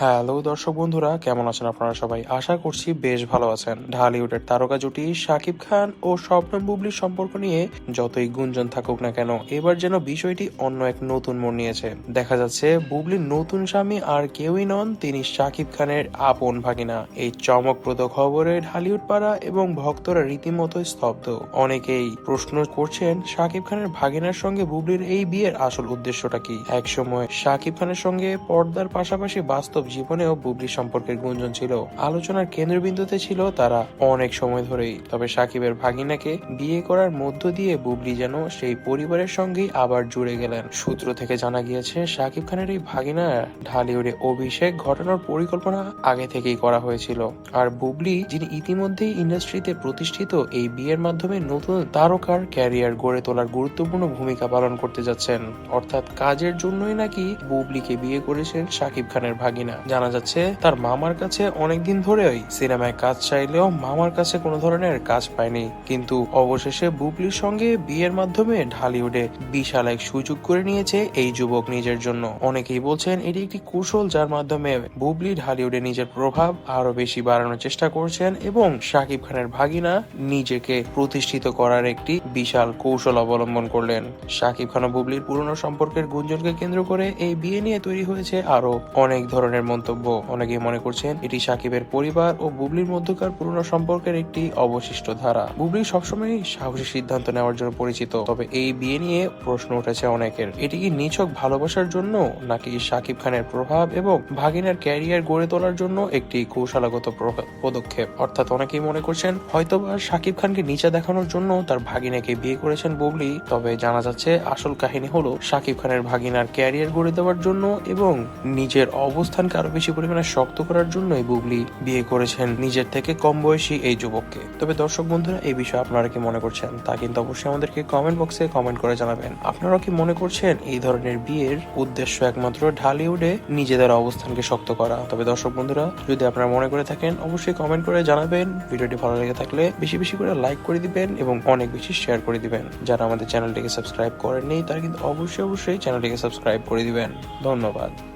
Hello দর্শক বন্ধুরা, কেমন আছেন আপনারা সবাই? আশা করছি বেশ ভালো আছেন। ঢালিউডের তারকা জুটি শাকিব খান ও স্বপ্নম বুবলির সম্পর্ক নিয়ে যতই গুঞ্জন থাকুক না কেন, এবার যেন বিষয়টি অন্য এক নতুন মোড় নিয়েছে। দেখা যাচ্ছে, বুবলির নতুন স্বামী আর কেউই নন, তিনি শাকিব খানের আপন ভাগিনা। এই চমকপ্রদ খবরে ঢালিউড পাড়া এবং ভক্তরা রীতিমতো স্তব্ধ। অনেকেই প্রশ্ন করছেন, শাকিব খানের ভাগিনার সঙ্গে বুবলির এই বিয়ের আসল উদ্দেশ্যটা কি? একসময় শাকিব খানের সঙ্গে পর্দার পাশাপাশি বাস্তব জীবনেও বুবলি সম্পর্কের গুঞ্জন ছিল। আলোচনার কেন্দ্রবিন্দুতে ছিল তারা অনেক সময় ধরেই। তবে সাকিবের ভাগিনাকে বিয়ে করার মধ্য দিয়ে বুবলি যেন সেই পরিবারের সঙ্গেই আবার জুড়ে গেলেন। সূত্র থেকে জানা গিয়েছে শাকিব খানের এই ভাগিনা ঢালিউডে অভিষেক ঘটানোর পরিকল্পনা আগে থেকেই করা হয়েছিল। আর বুবলি, যিনি ইতিমধ্যেই ইন্ডাস্ট্রিতে প্রতিষ্ঠিত এই বিয়ের মাধ্যমে নতুন তারকার ক্যারিয়ার গড়ে তোলার গুরুত্বপূর্ণ ভূমিকা পালন করতে যাচ্ছেন। অর্থাৎ কাজের জন্যই নাকি বুবলিকে বিয়ে করেছেন শাকিব খানের ভাগিনা। জানা যাচ্ছে, তার মামার কাছে অনেকদিন ধরেই সিনেমায় কাজ চাইলেও মামার কাছে কোনো ধরনের কাজ পায়নি। কিন্তু অবশেষে বুবলির সঙ্গে বিয়ের মাধ্যমে ঢালিউডে বিশাল এক সুযোগ করে নিয়েছে এই যুবক নিজের জন্য। অনেকেই বলছেন এটি একটি কৌশল যার মাধ্যমে বুবলি ঢালিউডে নিজের প্রভাব আরও বেশি বাড়ানোর চেষ্টা করছেন এবং শাকিব খানের ভাগিনা নিজেকে প্রতিষ্ঠিত করার একটি বিশাল কৌশল অবলম্বন করলেন। শাকিব খান ও বুবলির পুরনো সম্পর্কের গুঞ্জনকে কেন্দ্র করে এই বিয়ে নিয়ে তৈরি হয়েছে আরও অনেক ধরনের মন্তব্য অনেকেই মনে করছেন এটি সাকিবের পরিবার ও বুবলির মধ্যকার পুরনো সম্পর্কের একটি অবশিষ্ট ধারা। বুবলি সবসময় সাহসী সিদ্ধান্ত নেওয়ার জন্য পরিচিত, তবে এই বিয়ে নিয়ে প্রশ্ন উঠেছে অনেকের। এটি কি নিছক ভালোবাসার জন্য, নাকি সাকিব খানের প্রভাব এবং ভাগিনার ক্যারিয়ার গড়ে তোলার জন্য একটি কৌশলাগত পদক্ষেপ? অর্থাৎ অনেকেই মনে করছেন, হয়তোবা সাকিব খানকে নিচে দেখানোর জন্য তার ভাগিনাকে বিয়ে করেছেন বুবলি, তবে জানা যাচ্ছে আসল কাহিনী হলো সাকিব খানের ভাগিনার ক্যারিয়ার গড়ে দেওয়ার জন্য এবং নিজের অবস্থানকে আরও বেশি পরিমাণে শক্ত করার জন্যই বুবলি বিয়ে করেছেন নিজের থেকে কম বয়সী এই যুবককে। তবে দর্শক বন্ধুরা, এই বিষয়ে আপনারা কি মনে করছেন? তা কিন্তু অবশ্যই আমাদেরকে কমেন্ট বক্সে কমেন্ট করে জানাবেন। আপনারা কি মনে করছেন এই ধরনের বিয়ের উদ্দেশ্য একমাত্র ঢালিউডে নিজেদের অবস্থানকে শক্ত করা? তবে দর্শক বন্ধুরা, যদি আপনারা মনে করে থাকেন, অবশ্যই কমেন্ট করে জানাবেন। ভিডিওটি ভালো লেগে থাকলে বেশি বেশি করে লাইক করে দিবেন এবং অনেক বেশি শেয়ার করে দিবেন। যারা আমাদের চ্যানেলটিকে সাবস্ক্রাইব করেননি, তারা কিন্তু অবশ্যই অবশ্যই চ্যানেলটিকে সাবস্ক্রাইব করে দিবেন। ধন্যবাদ।